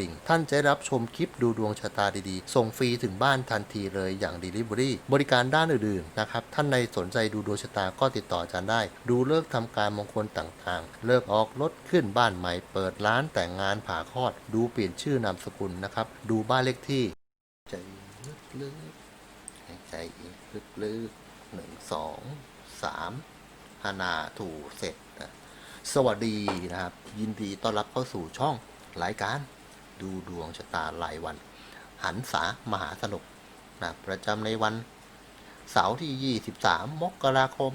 ิ่งท่านจะรับชมคลิปดูดวงชะตาดีๆ ส่งฟรีถึงบ้านทันทีเลยอย่าง Delivery บริการด้านอื่นๆนะครับ ท่านในสนใจดูดวงชะตาก็ติดต่ออาจารย์ได้ ดูเลิกษ์ทำการมงคลต่างๆ เลิกออกรถขึ้นบ้านใหม่ เปิดร้านแต่งงานผ่าคลอด ดูเปลี่ยนชื่อนามสกุลนะครับ ดูบ้านเลขที่ ใจลึกๆใจลึกๆหนึ่งสองสามฮานาถูเสร็จสวัสดีนะครับ ยินดีต้อนรับเข้าสู่ช่องรายการ ดูดวงชะตารายวัน หันษามหาสนุกนะประจำในวัน เสาร์ที่ 23 มกราคม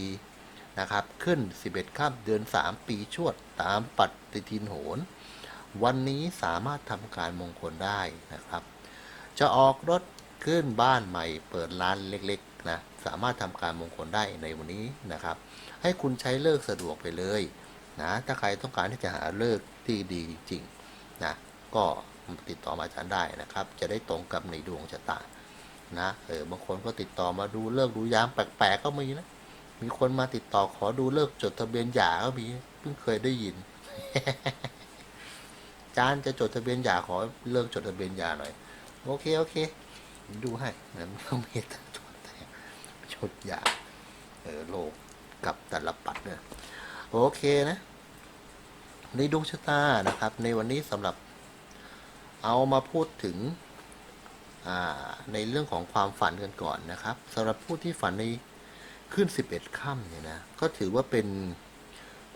2564 นะครับ ขึ้น 11ค่ำเดือน 3 ปีชวดตามปฏิทินโหรวันนี้สามารถทำการมงคลได้นะครับ จะออกรถขึ้นบ้านใหม่เปิดร้านเล็กๆนะสามารถทำการมงคลได้ในวันนี้นะครับ ให้คุณใช้เลิกสะดวกไปเลยนะถ้าใครต้องการที่จะหาเลิก ที่ดีจริงๆนะก็ติดต่อมาอาจารย์ได้นะครับ จะได้ตรงกับในดวงชะตานะเออบางคนก็ติดต่อมาดูเลิกดูยามแปลกๆก็มีนะมีคนมาติดต่อขอดูเลิกจดทะเบียนหย่าก็มีเพิ่งเคยได้ยินจานจะจดทะเบียนหย่าขอเลิกจดทะเบียนหย่าหน่อย โอเคโอเค ดูให้นะต้องเมตตาจดแต่ชดหย่าเออโลกกับแต่ละปัดเนี่ยโอเคนะ ในดวงชะตานะครับ ในวันนี้สำหรับเอามาพูดถึงในเรื่องของความฝันกันก่อนนะครับสำหรับผู้ที่ฝันในขึ้น 11ค่ำเนี่ยนะก็ถือว่าเป็น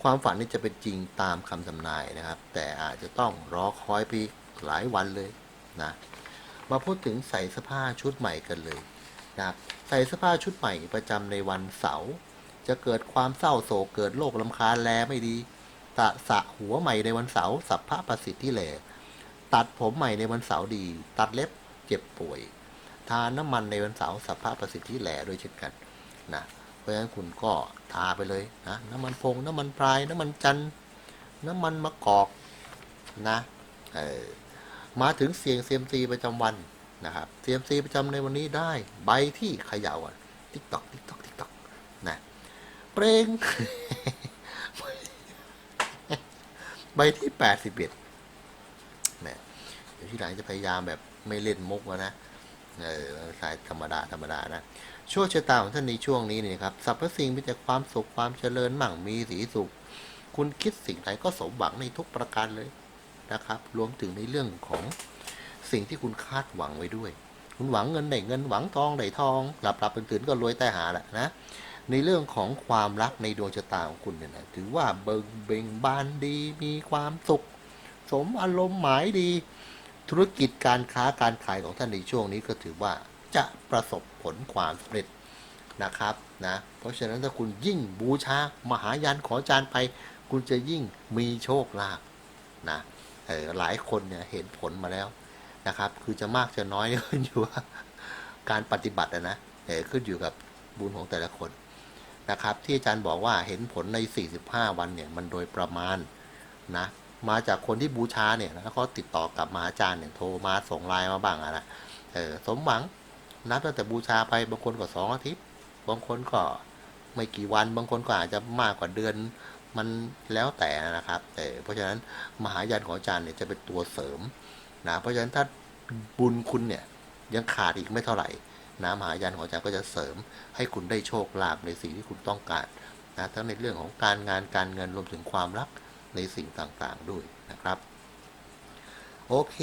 ความฝันนี่จะเป็นจริงตามคำทำนายนะครับ แต่อาจจะต้องรอคอยไปหลายวันเลยนะมาพูดถึงใส่เสื้อผ้าชุดใหม่กันเลยนะครับใส่เสื้อผ้าชุดใหม่ประจำในวันเสาร์จะเกิดความเศร้าโศกเกิดโรคลำคาญแลไม่ดี ตะสะหัวใหม่ในวันเสาร์สัพพะประสิทธิแหลตัดผมใหม่ในวันเสาร์ดี ตัดเล็บเจ็บป่วย ทาน้ำมันในวันเสาร์สัพพะประสิทธิแหลด้วยเช่นกันนะเพราะฉะนั้นคุณก็ทาไปเลยนะน้ำมันพงน้ำมันพราย น้ำมันจันน้ำมันมะกอกนะเออมาถึงเสียงเซียมซีประจำวันนะครับเซียมซีประจำในวันนี้ได้ ใบที่เขย่าอะติ๊กตอกติ๊กตอกติ๊กตอกนะเปรง ใบที่แปดสิบเอ็ดแหมเดี๋ยวที่หลังจะพยายามแบบไม่เล่นมุกแล้วนะ เออสายธรรมดาธรรมดานะโชคชะตาของท่านในช่วงนี้เนี่ยครับสรรพสิ่งมีแต่ความสุขความเจริญมั่งมีสีสุข คุณคิดสิ่งใดก็สมหวังในทุกประการเลยนะครับ รวมถึงในเรื่องของสิ่งที่คุณคาดหวังไว้ด้วย คุณหวังเงินได้เงินหวังทองได้ทอง หลับหลับตื่นตื่นก็รวยแต่หาแหละนะ ในเรื่องของความรักในดวงชะตาของคุณเนี่ยนะถือว่าเบิงเบ่งบานดีมีความสุข สมอารมณ์หมายดี ธุรกิจการค้าการขายของท่านในช่วงนี้ก็ถือว่าจะประสบผลความสำเร็จนะครับนะเพราะฉะนั้นถ้าคุณยิ่งบูชามหายันขอจานไปคุณจะยิ่งมีโชคลาภนะเออหลายคนเนี่ยเห็นผลมาแล้วนะครับ คือจะมากจะน้อยขึ้นอยู่ว่าการปฏิบัติอะนะเออขึ้นอยู่กับบุญของแต่ละคน นะครับ ที่อาจารย์บอกว่าเห็นผลใน 45 วันเนี่ยมันโดยประมาณนะมาจากคนที่บูชาเนี่ยแล้วเขาติดต่อกลับมาอาจารย์เนี่ยโทรมาส่งไลน์มาบ้างอะนะเออสมหวังนับตั้งแต่บูชาไปบางคนก็สองอาทิตย์ บางคนก็ไม่กี่วัน บางคนก็อาจจะมากกว่าเดือนมันแล้วแต่นะครับเออเพราะฉะนั้นมหายันของอาจารย์เนี่ยจะเป็นตัวเสริมนะเพราะฉะนั้นถ้าบุญคุณเนี่ยยังขาดอีกไม่เท่าไหร่ นะมหายันของอาจารย์ก็จะเสริม ให้คุณได้โชคลาภในสิ่งที่คุณต้องการนะทั้งในเรื่องของการงานการเงินรวมถึงความรักในสิ่งต่างๆด้วยนะครับโอเค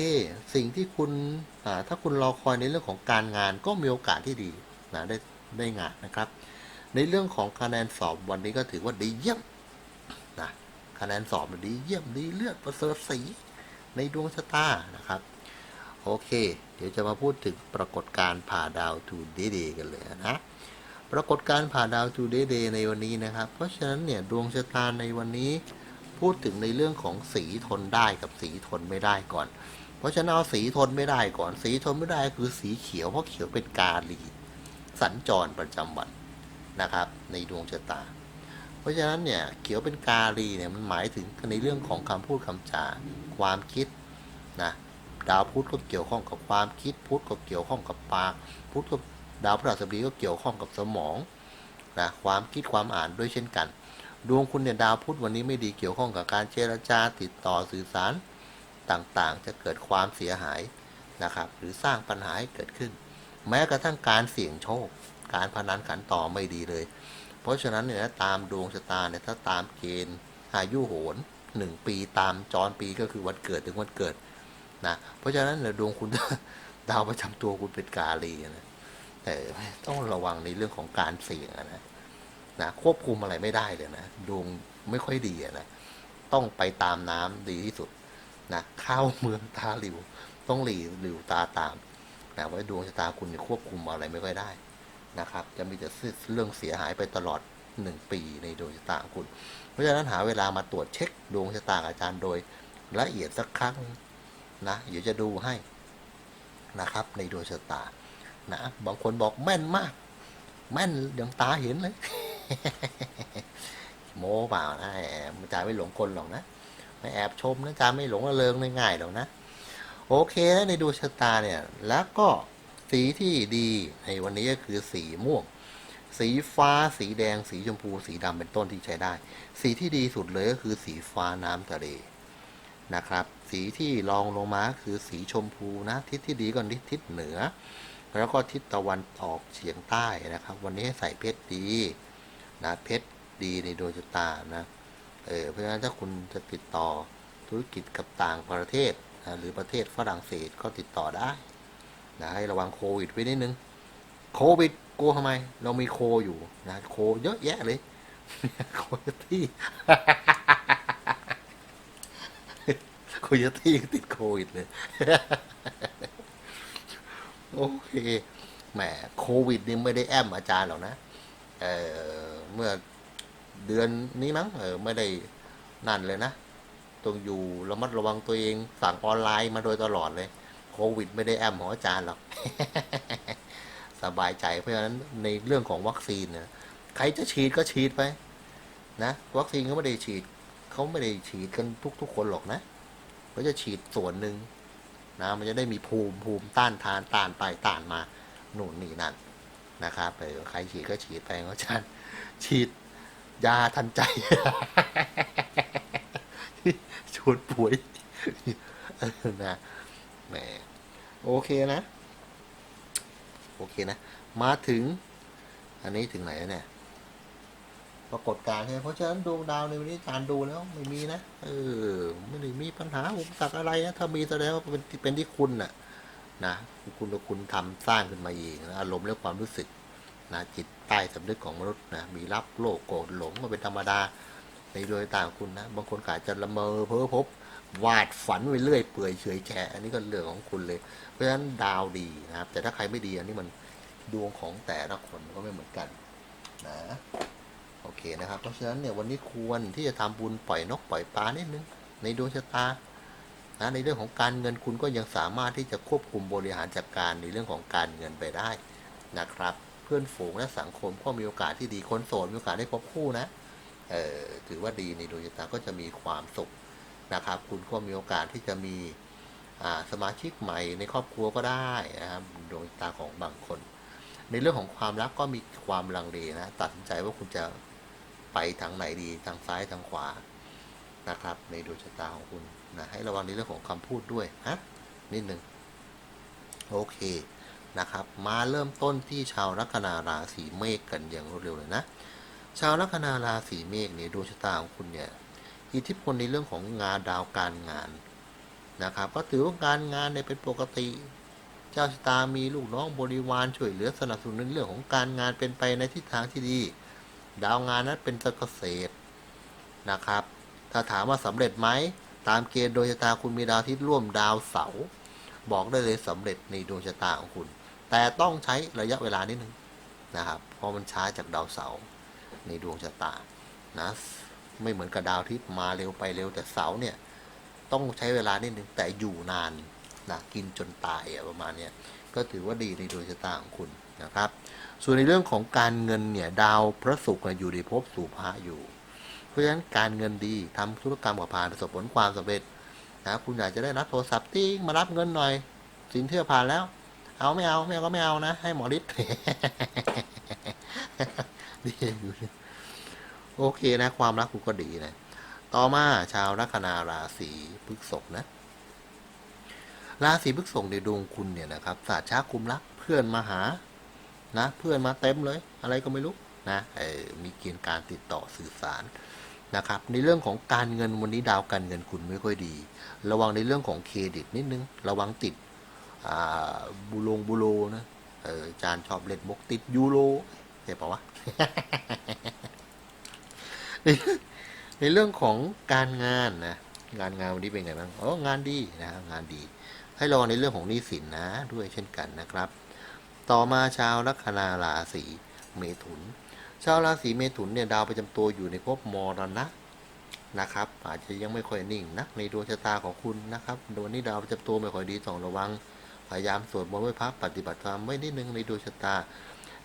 สิ่งที่คุณถ้าคุณรอคอยในเรื่องของการงานก็มีโอกาสที่ดีนะได้ได้งานนะครับ ในเรื่องของคะแนนสอบวันนี้ก็ถือว่าดีเยี่ยมนะคะแนนสอบมันดีเยี่ยมดีเลือดประเสริฐสีในดวงชะตานะครับ โอเค ดี๋ยวจะมาพูดถึงปรากฏการณ์ผ่าดาวทูเดเดกันเลยนะปรากฏการณ์ผ่าดาวทูเดเดในวันนี้นะครับ เพราะฉะนั้นเนี่ยดวงชะตาในวันนี้พูดถึงในเรื่องของสีทนได้กับสีทนไม่ได้ก่อน เพราะฉะนั้นเอาสีทนไม่ได้ก่อน สีทนไม่ได้คือสีเขียวเพราะเขียวเป็นกาลี สัญจรประจำวันนะครับ ในดวงชะตา เพราะฉะนั้นเนี่ยเขียวเป็นกาลีเนี่ยมันหมายถึงในเรื่องของคำพูดคำจาความคิดนะ ดาวพุธก็เกี่ยวข้องกับความคิดพุธก็เกี่ยวข้องกับปากพุธก็ดาวพฤหัสบดีก็เกี่ยวข้องกับสมองนะความคิดความอ่านด้วยเช่นกัน ดวงคุณเนี่ยดาวพุธวันนี้ไม่ดีเกี่ยวข้องกับการเจรจาติดต่อสื่อสารต่างๆ จะเกิดความเสียหายนะครับ หรือสร้างปัญหาให้เกิดขึ้น แม้กระทั่งการเสี่ยงโชค การพนันขันต่อไม่ดีเลย เพราะฉะนั้นเนี่ยตามดวงชะตาเนี่ยถ้าตามเกณฑ์อายุโหนหนึ่งปีตามจรปีก็คือวันเกิดถึงวันเกิด นะเพราะฉะนั้นเนี่ยดวงคุณดาวประจำตัวคุณเป็นกาลีนะแต่ต้องระวังในเรื่องของการเสี่ยงนะนะควบคุมอะไรไม่ได้เลยนะดวงไม่ค่อยดีนะต้องไปตามน้ำดีที่สุดนะเข้าเมืองตาหลิว ต้องหลีหลิวตาตามนะไว้ดวงชะตาคุณควบคุมอะไรไม่ค่อยได้นะครับ จะมีแต่เรื่องเสียหายไปตลอดหนึ่งปีในดวงชะตาคุณ เพราะฉะนั้นหาเวลามาตรวจเช็คดวงชะตาอาจารย์โดยละเอียดสักครั้ง นะเดี๋ยวจะดูให้นะครับ ในดวงชะตานะบางคนบอกแม่นมาก แม่นอย่างตาเห็นเลย โม้เปล่านะแอบอาจาไม่หลงคนหรอกนะไม่แอบชมนะอาจาไม่หลงระเริงง่ายๆหรอกนะ โอเคแล้วในดวงชะตาเนี่ย แล้วก็สีที่ดีในวันนี้ก็คือสีม่วง สีฟ้า สีแดง สีชมพู สีดำเป็นต้นที่ใช้ได้ สีที่ดีสุดเลยก็คือสีฟ้าน้ำทะเลนะครับ สีที่รองลงมาคือสีชมพูนะ ทิศที่ดีก็ทิศเหนือ แล้วก็ทิศตะวันออกเฉียงใต้นะครับ วันนี้ให้ใส่เพชรดีนะเพชรดีในดวงชะตานะเออเพราะฉะนั้นถ้าคุณจะติดต่อธุรกิจกับต่างประเทศนะหรือประเทศฝรั่งเศสก็ติดต่อได้นะให้ระวังโควิดไว้นิดนึงโควิดกลัวทำไม เรามีโคอยู่นะโคเยอะแยะเลยโคโยตี้ โคโยตี้ติดโควิดเลย โอเค แหม โควิดนี่ไม่ได้แอมอาจารย์หรอกนะ เออเมื่อเดือนนี้มั้ง เออ ไม่ได้นั่นเลยนะ ต้องอยู่ระมัดระวังตัวเอง สั่งออนไลน์มาโดยตลอดเลย โควิดไม่ได้แอมขออาจารย์หรอก สบายใจ เพราะฉะนั้นในเรื่องของวัคซีนเนี่ย ใครจะฉีดก็ฉีดไป นะ วัคซีนเขาไม่ได้ฉีด เขาไม่ได้ฉีดกันทุก ๆ คนหรอกนะ เขาจะฉีดส่วนหนึ่งนะมันจะได้มีภูมิภูมิต้านทานต้านไปต้านมาหนุนนี่นั่นนะครับเออใครฉีดก็ฉีดไปเพราะฉันฉีดยาทันใจชวนป่วยนะแหมโอเคนะ โอเคนะ มาถึง อันนี้ถึงไหนแล้วเนี่ย ปรากฏการณ์ใช่เพราะฉะนั้นดวงดาวในวันนี้อาจารย์ดูแล้วไม่มีนะเออไม่ได้มีปัญหาอุปสรรคอะไรนะถ้ามีแสดงว่าเป็นเป็นที่คุณน่ะนะคุณคุณคณทำสร้างขึ้นมาเองนะอารมณ์และความรู้สึกนะจิตใต้สำนึกของมนุษย์นะมีรับโลภโกรธหลงมาเป็นธรรมดาในโดยต่างคุณนะบางคนอาจจะละเมอเพ้อพบวาดฝันไปเรื่อยเปื่อยเฉยแฉะอันนี้ก็เรื่องของคุณเลย เพราะฉะนั้นดาวดีนะครับ แต่ถ้าใครไม่ดีอันนี้มันดวงของแต่ละคนก็ไม่เหมือนกันนะ โอเคนะครับ เพราะฉะนั้นเนี่ยวันนี้ควรที่จะทำบุญปล่อยนกปล่อยปลานิดนึงในดวงชะตานะในเรื่องของการเงินคุณก็ยังสามารถที่จะควบคุมบริหารจัดการในเรื่องของการเงินไปได้นะครับ เพื่อนฝูงและสังคมก็มีโอกาสที่ดีคนโสดมีโอกาสได้พบคู่นะเออถือว่าดีในดวงชะตาก็จะมีความสุขนะครับ คุณก็มีโอกาสที่จะมีสมาชิกใหม่ในครอบครัวก็ได้นะครับดวงตาของบางคน ในเรื่องของความรักก็มีความลังเลนะ ตัดสินใจว่าคุณจะ ไปทางไหนดีทางซ้ายทางขวานะครับ ในดวงชะตาของคุณนะให้ระวังในเรื่องของคำพูดด้วยฮะนิดหนึ่งโอเคนะครับ มาเริ่มต้นที่ชาวลัคนาราศีเมษกันอย่างรวดเร็วเลยนะ ชาวลัคนาราศีเมษเนี่ยดวงชะตาของคุณเนี่ยอิทธิพลในเรื่องของงานดาวการงานนะครับ ก็ถือว่าการงานเนี่ยเป็นปกติ เจ้าชะตามีลูกน้องบริวารช่วยเหลือสนับสนุนในเรื่องของการงานเป็นไปในทิศทางที่ดี ดาวงานนั้นเป็นเกษตรนะครับ ถ้าถามว่าสำเร็จไหมตามเกณฑ์โดยชะตาคุณมีดาวอาทิตย์ร่วมดาวเสาบอกได้เลยสำเร็จในดวงชะตาของคุณ แต่ต้องใช้ระยะเวลานิดนึงนะครับเพราะมันช้าจากดาวเสาในดวงชะตานะไม่เหมือนกับดาวที่มาเร็วไปเร็วแต่เสาเนี่ยต้องใช้เวลานิดนึงแต่อยู่นานนะกินจนตายประมาณเนี้ยก็ถือว่าดีในดวงชะตาของคุณ นะครับ ส่วนในเรื่องของการเงินเนี่ยดาวพระศุกร์อยู่ในภพสู่พระอยู่ เพราะฉะนั้นการเงินดีทำธุรกรรมกับผ่านประสบผลความสำเร็จนะคุณอยากจะได้รับโทรศัพท์ติ้งมารับเงินหน่อย สินเชื่อผ่านแล้ว เอาไม่เอาไม่เอาก็ไม่เอานะ ให้หมอฤทธิ์ดีอยู่โอเคนะ ความรักคุณก็ดีนะต่อมาชาวลัคนาราศีพฤษภนะ ราศีพฤษภในดวงคุณเนี่ยนะครับศาสตร์ช้าคุมรักเพื่อนมาหา นะเพื่อนมาเต็มเลย อะไรก็ไม่รู้นะเออมีเกณฑ์การติดต่อสื่อสารนะครับ ในเรื่องของการเงินวันนี้ดาวการเงินคุณไม่ค่อยดี ระวังในเรื่องของเครดิตนิดนึง ระวังติดบูโรงบูโรนะเอออาจารย์ชอบเล่นมกติดยูโรเห็นปะวะในในเรื่องของการงานนะงานงานวันนี้เป็นไงบ้างอ๋องานดีนะงานดี ให้ระวังในเรื่องของหนี้สินนะ ด้วยเช่นกันนะครับ ต่อมาชาวลัคนาราศีเมถุน ชาวราศีเมถุนเนี่ยดาวประจำตัวอยู่ในภพมรณะนะครับ อาจจะยังไม่ค่อยนิ่งนักในดวงชะตาของคุณนะครับดวงนี้ดาวประจำตัวไม่ค่อยดีต้องระวัง พยายามสวดมนต์ไหว้พระปฏิบัติธรรมไว้นิดนึงในดวงชะตา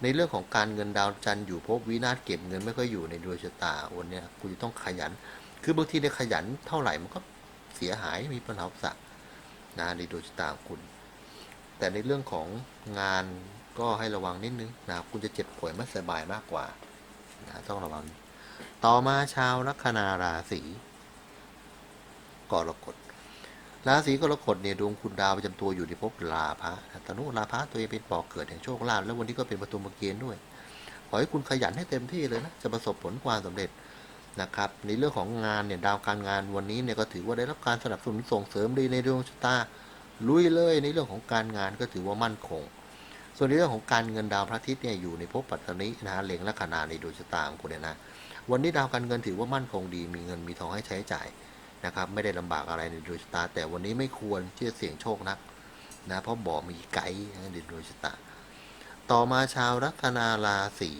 ในเรื่องของการเงินดาวจันทร์อยู่ภพวินาศเก็บเงินไม่ค่อยอยู่ในดวงชะตาวันนี้คุณจะต้องขยัน คือบางทีเนี่ยขยันเท่าไหร่มันก็เสียหายมีปัญหาสรรคนะในดวงชะตาของคุณ แต่ในเรื่องของงานก็ให้ระวังนิดนึงนะคุณจะเจ็บป่วยไม่สบายมากกว่านะต้องระวัง ต่อมาชาวลัคนาราศีกรกฎราศีกรกฎเนี่ยดวงคุณดาวประจำตัวอยู่ในภพลาภะตนุลาภะตัวเองเป็นบ่อกเกิดแห่งโชคลาภแล้ววันนี้ก็เป็นประตูมเกณฑ์ด้วย ขอให้คุณขยันให้เต็มที่เลยนะ จะประสบผลความสำเร็จนะครับ ในเรื่องของงานเนี่ยดาวการงานวันนี้เนี่ยก็ถือว่าได้รับการสนับสนุนส่งเสริมดีในดวงชะตา ลุยเลยในเรื่องของการงานก็ถือว่ามั่นคง ส่วนในเรื่องของการเงินดาวพระอาทิตย์เนี่ยอยู่ในภพปัตตนินะฮะเล็งลัคนาในดวงชะตาของคุณเนี่ยนะวันนี้ดาวการเงินถือว่ามั่นคงดี มีเงินมีทองให้ใช้จ่ายนะครับไม่ได้ลำบากอะไรในดวงชะตา แต่วันนี้ไม่ควรที่จะเสี่ยงโชคนักนะเพราะบ่อมีไกด์ในดวงชะตา ต่อมาชาวลัคนาราศี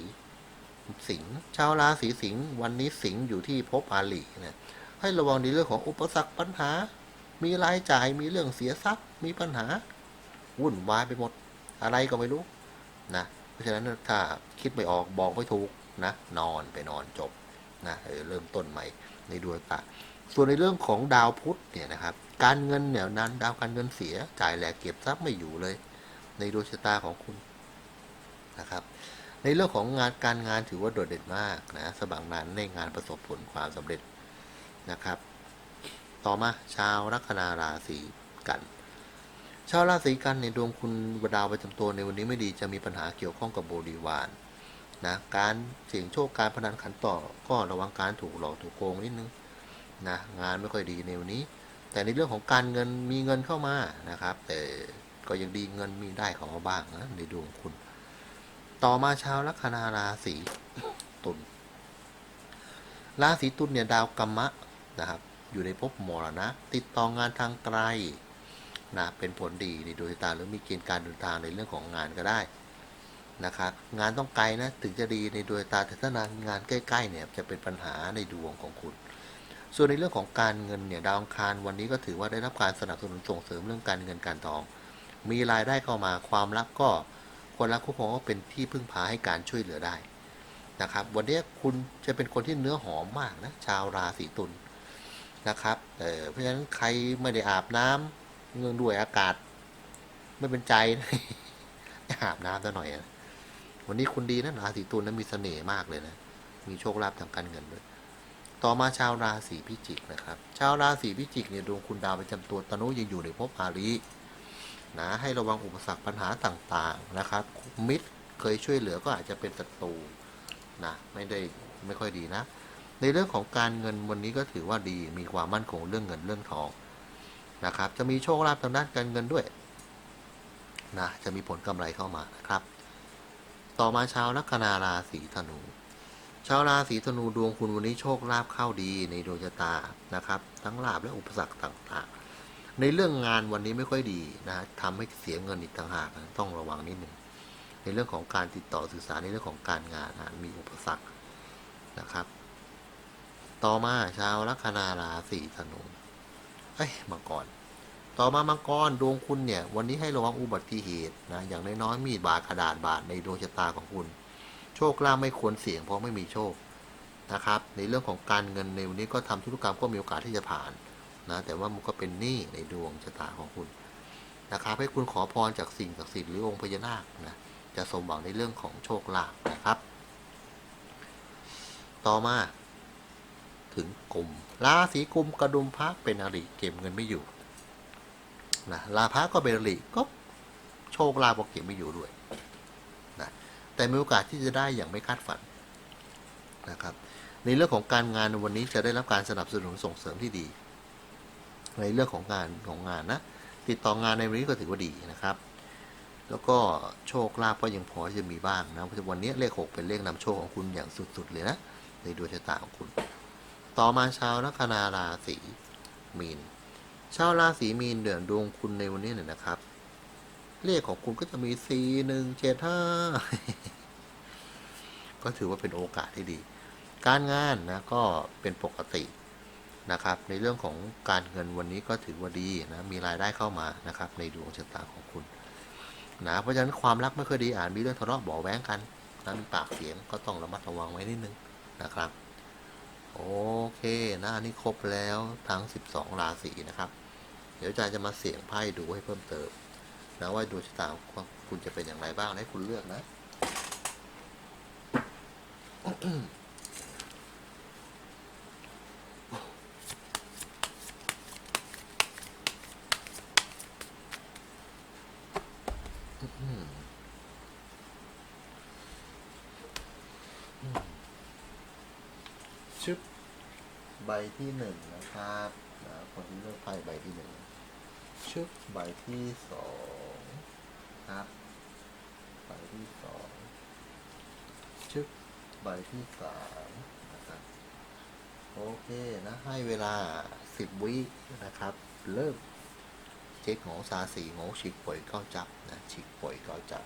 สิงห์ชาวราศีสิงห์วันนี้สิงห์อยู่ที่ภพอาลีนะให้ระวังในเรื่องของอุปสรรคปัญหา มีรายจ่ายมีเรื่องเสียทรัพย์ มีปัญหา วุ่นวายไปหมด อะไรก็ไม่รู้นะเพราะฉะนั้นถ้าคิดไม่ออกบอกไม่ถูกนะ นอนไปนอนจบนะเออเริ่มต้นใหม่ในดวงตาส่วนในเรื่องของดาวพุธเนี่ยนะครับ การเงินเนี่ยนั้น ดาวการเงินเสียจ่ายแหลกเก็บทรัพย์ไม่อยู่เลย ในดวงชะตาของคุณนะครับ ในเรื่องของงานการงานถือว่าโดดเด่นมากนะสบังนั้นในงานประสบผลความสำเร็จนะครับ ต่อมาชาวลัคนาราศีกัน ชาวราศีกันในดวงคุณดาวประจำตัวในวันนี้ไม่ดีจะมีปัญหาเกี่ยวข้องกับบริวารนะการเสี่ยงโชคการพนันขันต่อก็ระวังการถูกหลอกถูกโกงนิดนึงนะงานไม่ค่อยดีในวันนี้ แต่ในเรื่องของการเงินมีเงินเข้ามานะครับ แต่ก็ยังดีเงินมีได้เข้ามาบ้างนะในดวงคุณ ต่อมาชาวลัคนาราศีตุลราศีตุลเนี่ยดาวกรรมะนะครับ อยู่ในภพมรณะติดต่องานทางไกลนะเป็นผลดีในดวงชะตาหรือมีเกณฑ์การเดินทางในเรื่องของงานก็ได้นะครับงานต้องไกลนะถึงจะดีในดวงตาแต่ถ้านานงานใกล้ๆเนี่ยจะเป็นปัญหาในดวงของคุณ ส่วนในเรื่องของการเงินเนี่ยดาวอังคารวันนี้ก็ถือว่าได้รับการสนับสนุนส่งเสริมเรื่องการเงินการทอง มีรายได้เข้ามาความรักก็คนรักคู่ครองก็เป็นที่พึ่งพาให้การช่วยเหลือได้นะครับวันนี้คุณจะเป็นคนที่เนื้อหอมมากนะชาวราศีตุล นะครับเออเพราะฉะนั้นใครไม่ได้อาบน้ำเงื่องด้วยอากาศ ไม่เป็นใจนะอาบน้ำซะหน่อยนะวันนี้คุณดีนะราศีตุลนะมีเสน่ห์มากเลยนะ มีโชคลาภทางการเงินด้วย ต่อมาชาวราศีพิจิกนะครับ ชาวราศีพิจิกเนี่ยดวงคุณดาวประจำตัวตนุยังอยู่ในภพอาลีนะให้ระวังอุปสรรคปัญหาต่างๆนะครับ มิตรเคยช่วยเหลือก็อาจจะเป็นศัตรูนะไม่ได้ไม่ค่อยดีนะ ในเรื่องของการเงินวันนี้ก็ถือว่าดีมีความมั่นคงเรื่องเงินเรื่องทองนะครับ จะมีโชคลาภทางด้านการเงินด้วยนะจะมีผลกำไรเข้ามานะครับ ต่อมาชาวลัคนาราศีธนู ชาวราศีธนูดวงคุณวันนี้โชคลาภเข้าดีในดวงชะตานะครับ ทั้งลาภและอุปสรรคต่างๆ ในเรื่องงานวันนี้ไม่ค่อยดีนะทำให้เสียเงินอีกต่างหากต้องระวังนิดหนึ่งในเรื่องของการติดต่อสื่อสารในเรื่องของการงานนะมีอุปสรรคนะครับ ต่อมาชาวลัคนาราศีธนูเอ้ยมังกรต่อมามังกรดวงคุณเนี่ย วันนี้ให้ระวังอุบัติเหตุนะอย่างน้อยๆมีดบาดกระดาษบาดในดวงชะตาของคุณ โชคลาภไม่ควรเสี่ยงเพราะไม่มีโชคนะครับ ในเรื่องของการเงินในวันนี้ก็ทำธุรกรรมก็มีโอกาสที่จะผ่านนะแต่ว่ามันก็เป็นหนี้ในดวงชะตาของคุณนะครับให้คุณขอพรจากสิ่งศักดิ์สิทธิ์หรือองค์พญานาคนะจะสมหวังในเรื่องของโชคลาภนะครับ ต่อมา ถึงกลุ่มราศีกุมกระดุมพระเป็นอริเก็บเงินไม่อยู่นะลาพระก็เป็นอริก็โชคลาภก็เก็บไม่อยู่ด้วยนะแต่มีโอกาสที่จะได้อย่างไม่คาดฝันนะครับ ในเรื่องของการงานวันนี้จะได้รับการสนับสนุนส่งเสริมที่ดี ในเรื่องของงานของงานนะติดต่องานในวันนี้ก็ถือว่าดีนะครับ แล้วก็โชคลาภก็ยังพอจะมีบ้างนะเพราะวันนี้เลขหกเป็นเลขนำโชคของคุณอย่างสุดๆเลยนะในดวงชะตาของคุณ ต่อมาชาวลัคนาราศีมีน ชาวราศีมีนเดือนดวงคุณในวันนี้เนี่ยนะครับ เลขของคุณก็จะมีสี่หนึ่งเจ็ดห้าก็ถือว่าเป็นโอกาสที่ดี การงานนะก็เป็นปกตินะครับ ในเรื่องของการเงินวันนี้ก็ถือว่าดีนะ มีรายได้เข้ามานะครับ ในดวงชะตาของคุณนะเพราะฉะนั้นความรักไม่ค่อยดีอาจมีเรื่องทะเลาะเบาะแว้งกันนะมีปากเสียงก็ต้องระมัดระวังไว้นิดนึงนะครับ โอเคนะอันนี้ครบแล้วทั้ง 12 ราศีนะครับ เดี๋ยวอาจารย์จะมาเสี่ยงไพ่ดูให้เพิ่มเติมนะว่าดวงชะตาของคุณจะเป็นอย่างไรบ้างให้คุณเลือกนะ ที่หนึ่งนะครับนะคนที่เลือกไพ่ใบที่หนึ่งชึบใบที่สองครับใบที่สองชึบใบที่สามนะครับโอเคนะ ให้เวลาสิบวินะครับ เริ่มเช็คของซาสีของฉีกป่วยเข้าจับนะฉีกป่วยเข้าจับ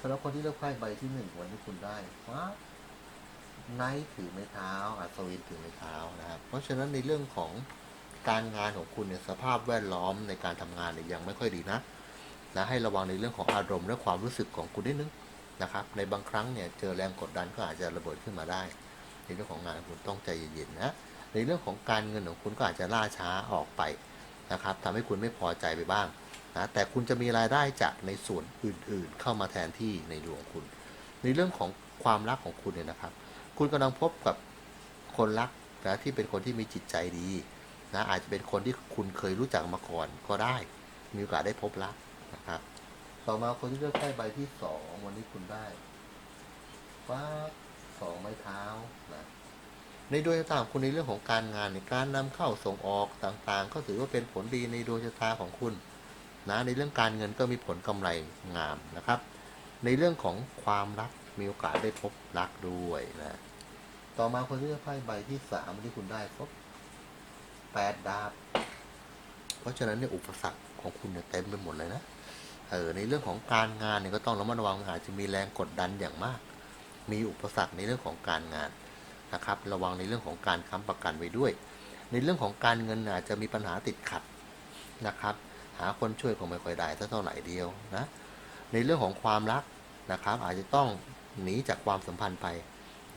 สำหรับคนที่เลือกไพ่ใบที่หนึ่งวันนี้คุณได้ฟ้า ไนท์ถือไม้เท้า อัศวินถือไม้เท้านะครับ เพราะฉะนั้นในเรื่องของการงานของคุณเนี่ยสภาพแวดล้อมในการทำงานเนี่ยยังไม่ค่อยดีนะนะให้ระวังในเรื่องของอารมณ์และความรู้สึกของคุณนิดนึงนะครับ ในบางครั้งเนี่ยเจอแรงกดดันก็อาจจะระเบิดขึ้นมาได้ ในเรื่องของงานคุณต้องใจเย็นๆนะ ในเรื่องของการเงินของคุณก็อาจจะล่าช้าออกไปนะครับทำให้คุณไม่พอใจไปบ้างนะแต่คุณจะมีรายได้จากในส่วนอื่นๆ เข้ามาแทนที่ในดวงคุณ ในเรื่องของความรักของคุณเนี่ยนะครับ คุณกำลังพบกับคนรักนะที่เป็นคนที่มีจิตใจดีนะอาจจะเป็นคนที่คุณเคยรู้จักมาก่อนก็ได้ มีโอกาสได้พบรักนะครับ ต่อมาคนที่เลือกไพ่ใบที่สองวันนี้คุณได้ฟ้าสองไม้เท้านะในดวงชะตาของคุณในเรื่องของการงานในการนำเข้าส่งออกต่างๆ ก็ถือว่าเป็นผลดีในดวงชะตาของคุณนะในเรื่องการเงินก็มีผลกำไรงามนะครับ ในเรื่องของความรัก มีโอกาสได้พบรักด้วยนะ ต่อมาคนที่จะไพ่ใบที่สามที่คุณได้ครบแปดดาบ เพราะฉะนั้นเนี่ยอุปสรรคของคุณเนี่ยเต็มไปหมดเลยนะเออในเรื่องของการงานเนี่ยก็ต้องระมัดระวังอาจจะมีแรงกดดันอย่างมาก มีอุปสรรคในเรื่องของการงานนะครับ ระวังในเรื่องของการค้ำประกันไว้ด้วย ในเรื่องของการเงินอาจจะมีปัญหาติดขัดนะครับ หาคนช่วยก็ไม่ค่อยได้เท่าไหร่เดียวนะในเรื่องของความรักนะครับ อาจจะต้อง หนีจากความสัมพันธ์ไป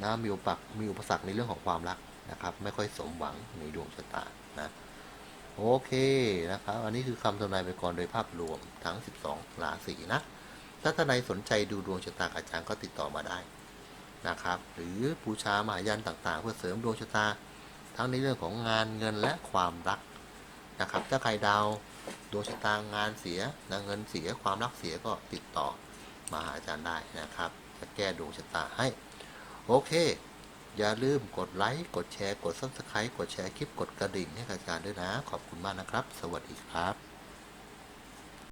นะมีอุปสรรคมีอุปสรรคในเรื่องของความรักนะครับ ไม่ค่อยสมหวังในดวงชะตานะโอเคนะครับอันนี้คือคำทำนายไปก่อนโดยภาพรวมทั้ง 12 ราศีนะถ้าท่านใดสนใจดูดวงชะตากับอาจารย์ก็ติดต่อมาได้นะครับ หรือบูชามายันต่างๆ เพื่อเสริมดวงชะตา ทั้งในเรื่องของงานเงินและความรักนะครับ ถ้าใครดาวดวงชะตางานเสียนะเงินเสียความรักเสียก็ติดต่อมาหาอาจารย์ได้นะครับ จะแก้ดวงชะตาให้ โอเค อย่าลืมกดไลค์ กดแชร์ กด subscribe กดแชร์คลิป กดกระดิ่งให้กับอาจารย์ด้วยนะ ขอบคุณมากนะครับ สวัสดีครับ